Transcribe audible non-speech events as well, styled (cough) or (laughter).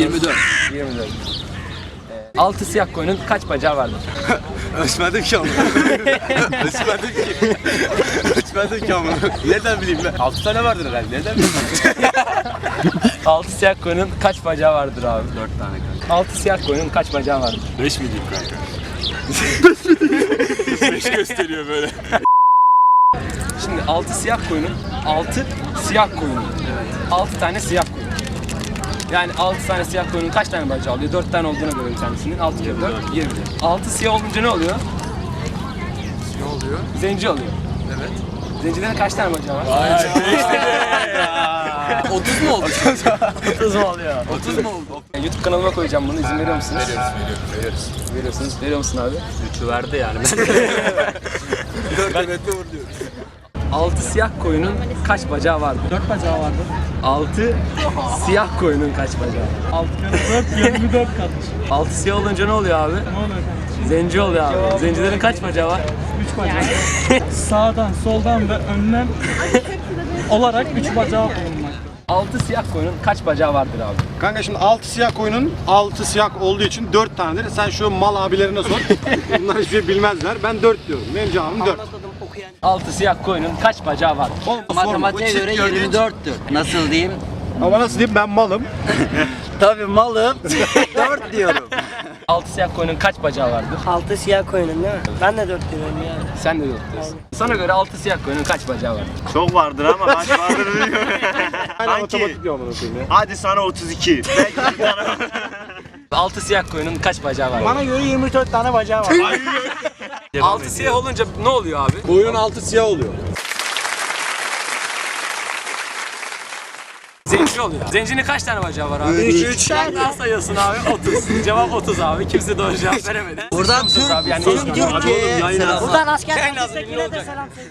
24. 24. 6 siyah koyunun kaç bacağı vardır? Ölçmedim (laughs) ki onu. (laughs) Ölçmedim ki. Ölçmedim ki onu. Nereden bileyim ben? 6 tane vardır herhalde. Nereden bileyim (laughs) 6 siyah koyunun kaç bacağı vardır abi? 4 tane kanka. 6 siyah koyunun kaç bacağı vardır? 5 mi diyeyim kanka? 5 gösteriyor böyle. Şimdi 6 siyah koyunun 6 siyah koyunu. 6 tane siyah koyun. Yani 6 tane siyah koyunun kaç tane bacağı oluyor? 4 tane olduğuna göre bir tanesinin 6 kere 4 20. 6 siyah olunca ne oluyor? Ne oluyor? Zenci oluyor. Evet. Zencilerin kaç tane bacağı var? 30 (laughs) mu oldu? 30 mu oluyor? 30 mu oldu? YouTube kanalıma koyacağım bunu. İzin veriyor musunuz? Veriyoruz, veriyoruz, veriyoruz. Veriyorsunuz. Veriyor musun abi? 3'ü verdi yani. 4 demette vuruyoruz. 6 siyah koyunun kaç bacağı vardır? 4 bacağı vardı. 6 siyah koyunun kaç bacağı var? 6 kere 4, 24 kardeşim. 6 siyah olunca ne oluyor abi? Ne oluyor? Zenci oluyor abi. Zencilerin kaç bacağı var? 3 bacağı. (laughs) (laughs) Sağdan, soldan ve önden olarak 3 bacağı bulunmakta. 6 siyah koyunun kaç bacağı vardır abi? Kanka şimdi 6 siyah koyunun 6 siyah olduğu için 4 tanedir. Sen şu mal abilerine sor. (laughs) Bunlar hiçbir şey bilmezler. Ben 4 diyorum. Benim cevabım 4. 6 siyah koyunun kaç bacağı vardır? Matematiğe göre 24'tür. Nasıl diyeyim? Ama nasıl diyeyim ben malım. (laughs) Tabii malım (laughs) 4 diyorum. 6 siyah koyunun kaç bacağı vardır? Altı siyah koyunun değil mi? Ben de dört diyorum ya. Sen de yok diyorsun. Sana göre 6 siyah koyunun kaç bacağı vardır? Çok vardır ama kaç vardır bilmiyorum. (laughs) Aynen Kanki. otomatik diyorum bunu koyayım ya. Hadi sana 32. Belki bir tane 6 siyah koyunun kaç bacağı vardır? Bana göre 24 tane bacağı var. 6 siyah olunca ne oluyor abi? Koyunun altı siyah oluyor. Zenci oluyor. Zencinin kaç tane bacağı var abi? 3. 3 tane sayıyorsun abi (laughs) 30. Cevap 30 abi. Kimse doğru cevap veremedi. Buradan Abi yani Türk, Türkiye'ye selam. Buradan asker olacak. selam söyle.